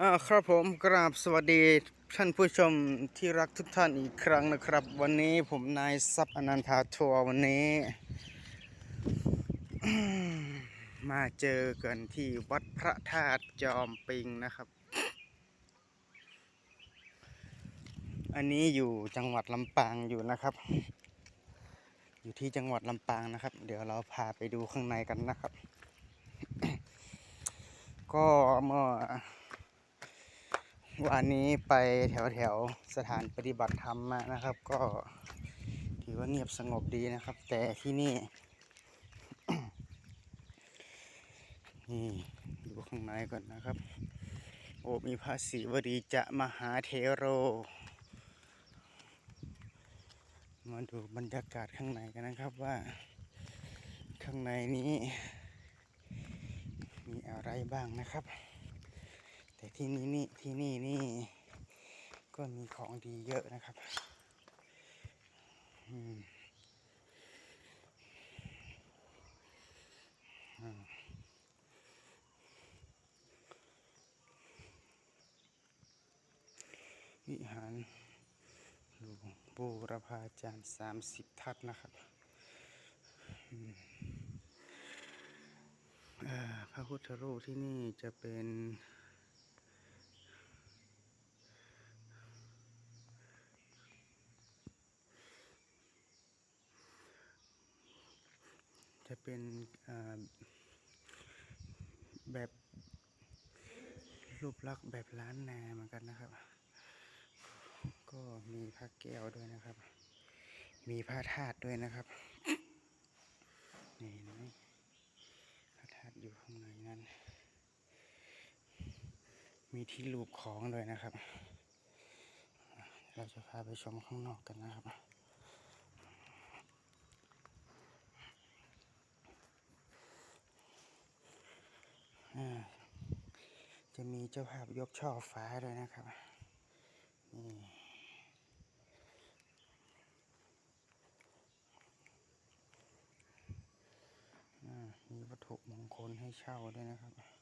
อ่าครับผมกราบสวัสดีท่านผู้ชมที่รักทุกท่านอีกครั้งนะครับ วันนี้ผมนายซับอนันทาทัวร์วันนี้ มาเจอกันที่วัดพระธาตุจอมปิงนะครับ อันนี้อยู่จังหวัดลำปางอยู่นะครับ อยู่ที่จังหวัดลำปางนะครับ เดี๋ยวเราพาไปดูข้างในกันนะครับ ก็เมื่อ วันนี้ไปแถวแถวๆสถานปฏิบัติธรรมมานะครับ ก็ถือว่าเงียบสงบดีนะครับ แต่ที่นี่นี่ดูข้างในก่อนนะครับ โอ้มีพระศิวรีจะมหาเทโร มาดูบรรยากาศข้างในกันนะครับว่าข้างในนี้ มีอะไรบ้างนะครับ ที่นี่นี่ที่นี่นี่ก็มีของดีเยอะนะครับอืมอ่าวิหารหลวงบูรพาจารย์สามสิบทัศนะครับ พระพุทธรูปที่นี่จะเป็น จะเป็นแบบรูปลักษณ์แบบล้านนาเหมือนกันนะครับ ก็มีพระแก้วด้วยนะครับ มีพระธาตุด้วยนะครับนี่นไหมพระธาตุอยู่ข้างในนั้น มีที่รูปของด้วยนะครับ เราจะพาไปชมข้างนอกกันนะครับ จะมีเจ้าภาพยกช่อฟ้าด้วยนะครับนี่มีวัตถุมงคลให้เช่าด้วยนะครับ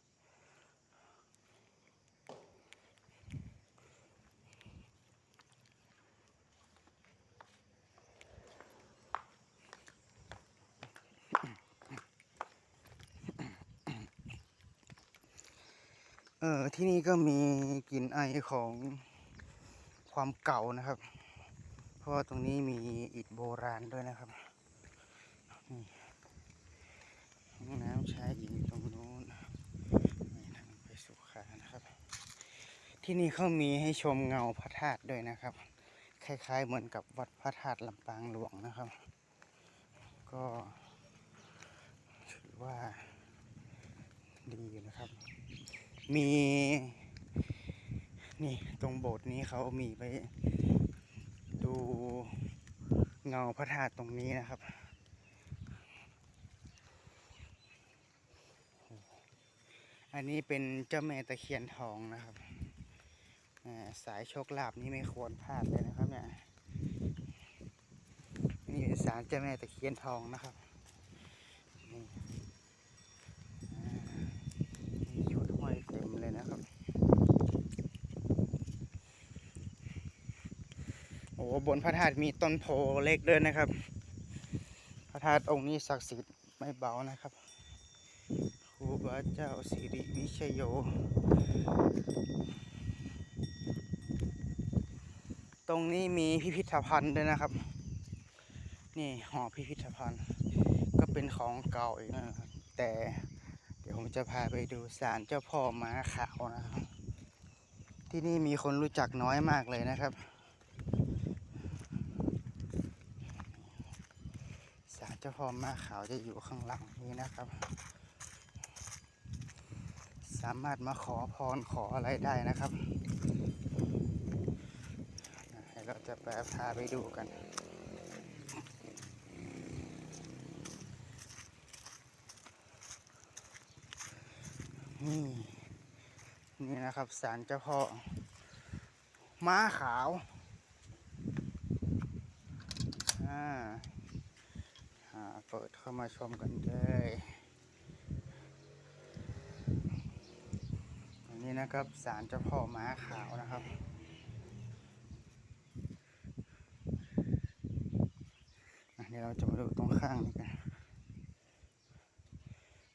เออที่นี่ก็มีกลิ่นไอของความเก่านะครับ เพราะว่าตรงนี้มีอิฐโบราณด้วยนะครับนี่ห้องน้ำชายหญิงตรงนู้นทางไปสุขานะครับ ที่นี่เขามีให้ชมเงาพระธาตุด้วยนะครับ คล้าย ๆ เหมือนกับวัดพระธาตุลำปางหลวงนะครับ ก็ถือว่าดีนะครับ มี นี่ตรงโบสถ์นี้เขามีไปดูเงาพระธาตุตรงนี้นะครับ อันนี้เป็นเจ้าแม่ตะเคียนทองนะครับ สายโชคลาภนี่ไม่ควรพลาดเลยนะครับเนี่ย นี่เป็นสารเจ้าแม่ตะเคียนทองนะครับนี่อ่ามีชุดห้อย เลยนะครับ โอ้บนพระธาตุมีต้นโพเล็กด้วยนะครับ พระธาตุองค์นี้ศักดิ์สิทธิ์ไม่เบานะครับครูบาเจ้าสิริวิชโย ตรงนี้มีพิพิธภัณฑ์ด้วยนะครับ นี่หอพิพิธภัณฑ์ ก็เป็นของเก่าอีกนะครับแต่ ผมจะพาไปดูศาลเจ้าพ่อม้าขาวนะครับ ที่นี่มีคนรู้จักน้อยมากเลยนะครับศาลเจ้าพ่อม้าขาวจะอยู่ข้างหลังนี้นะครับ สามารถมาขอพรขออะไรได้นะครับเราจะไปพาไปดูกัน นี่ นี่นะครับศาลเจ้าพ่อม้าขาวอ่าอ่าเปิดเข้ามาชมกันเลยตรงนี้นะครับศาลเจ้าพ่อม้าขาวนะครับอะเดี๋ยวเราจะมาดูตรงข้างนี้กัน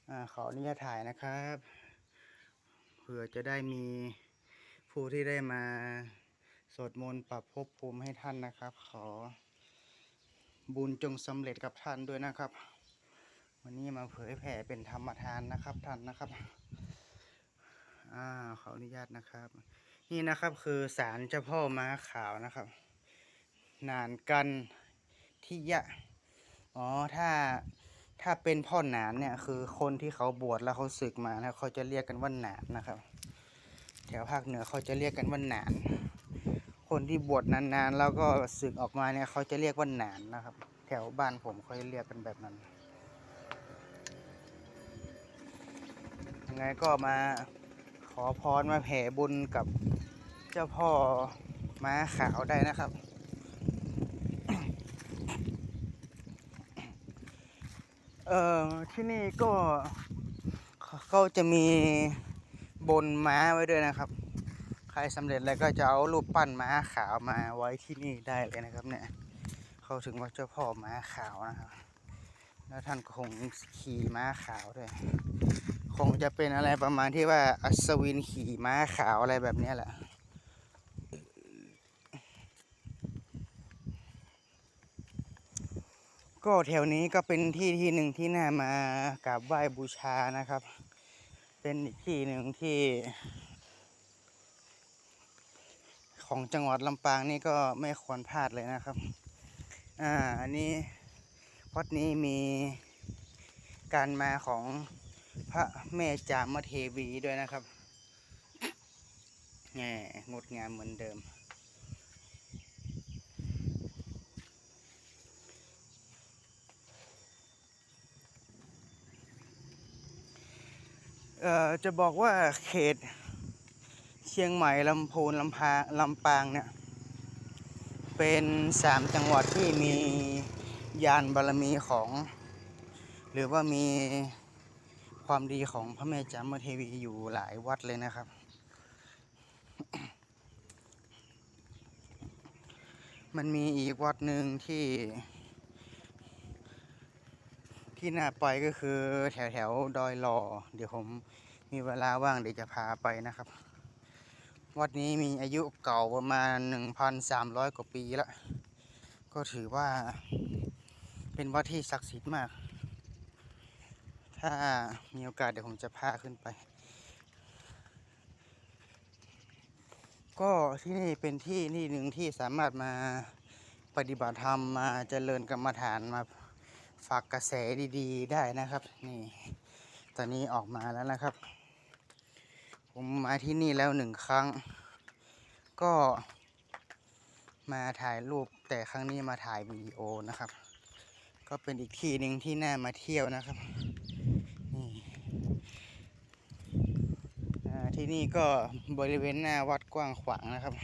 อ่าขออนุญาตถ่ายนะครับ ผื่อจะได้มีผู้ที่ได้มาสวดมนต์ปรับภพภูมิให้ท่านนะครับ ขอบุญจงสำเร็จกับท่านด้วยนะครับ วันนี้มาเผยแผ่เป็นธรรมทานนะครับท่านนะครับอ่าขออนุญาตนะครับ นี่นะครับคือศาลเจ้าพ่อม้าขาวนะครับ นานกันที่ยะอ๋อถ้า ถ้าเป็นพ่อหนานเนี่ยคือคนที่เขาบวชแล้วเขาศึกมานะเขาจะเรียกกันว่าหนานนะครับ แถวภาคเหนือเขาจะเรียกกันว่าหนาน คนที่บวชนานๆ แล้วก็ศึกออกมาเนี่ยเขาจะเรียกว่าหนานนะครับ แถวบ้านผมเขาจะเรียกกันแบบนั้นยังไงก็มาขอพรมาแผ่บุญกับเจ้าพ่อม้าขาวได้นะครับ เอ่อที่นี่ก็เขาจะมีบนม้าไว้ด้วยนะครับ ใครสำเร็จแล้วก็จะเอารูปปั้นม้าขาวมาไว้ที่นี่ได้เลยนะครับ เนี่ย เขาถึงว่าเจ้าพ่อม้าขาวนะครับ แล้วท่านคงขี่ม้าขาวด้วย คงจะเป็นอะไรประมาณที่ว่าอัศวินขี่ม้าขาวอะไรแบบนี้แหละ ก็แถวนี้ก็เป็นที่ที่หนึ่งที่น่ามากราบไหว้บูชานะครับ เป็นอีกที่หนึ่งที่ ของจังหวัดลำปางนี่ก็ไม่ควรพลาดเลยนะครับ อ่าอันนี้วัดนี้มีการมาของพระแม่จามเทวีด้วยนะครับแหมงดงามเหมือนเดิม เอ่อจะบอกว่าเขตเชียงใหม่ลำพูนลำพางลำปางเนี่ยเป็นสามจังหวัดที่มียานบารมีของ หรือว่ามีความดีของพระแม่จามเทวีอยู่หลายวัดเลยนะครับ มันมีอีกวัดหนึ่งที่ ที่น่าไปก็คือแถวแถวๆดอยหล่อเดี๋ยวผมมีเวลาว่างเดี๋ยวจะพาไปนะครับ วัดนี้มีอายุเก่าประมาณ 1,300 กว่าปีแล้วก็ถือว่าเป็นวัดที่ศักดิ์สิทธิ์มาก ถ้ามีโอกาสเดี๋ยวผมจะพาขึ้นไป ก็ที่นี่เป็นที่นี่หนึ่งที่สามารถมาปฏิบัติธรรมมาเจริญกรรมฐานมา ฝากกระแสดีๆ ได้นะครับ นี่ ตอนนี้ออกมาแล้วนะครับ ผมมาที่นี่แล้วหนึ่งครั้ง ก็มาถ่ายรูปแต่ครั้งนี้มาถ่ายวิดีโอนะครับ ก็เป็นอีกที่หนึ่งที่น่ามาเที่ยวนะครับนี่ที่นี่ก็บริเวณหน้าวัดกว้างขวางนะครับ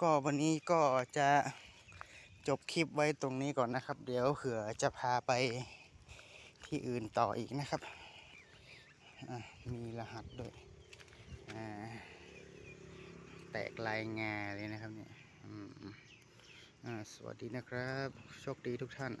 ก็วันนี้ก็จะ จบคลิปไว้ตรงนี้ก่อนนะครับ เดี๋ยวเผื่อจะพาไปที่อื่นต่ออีกนะครับ มีรหัสด้วยแตกลายงาเลยนะครับเนี่ยสวัสดีนะครับ โชคดีทุกท่าน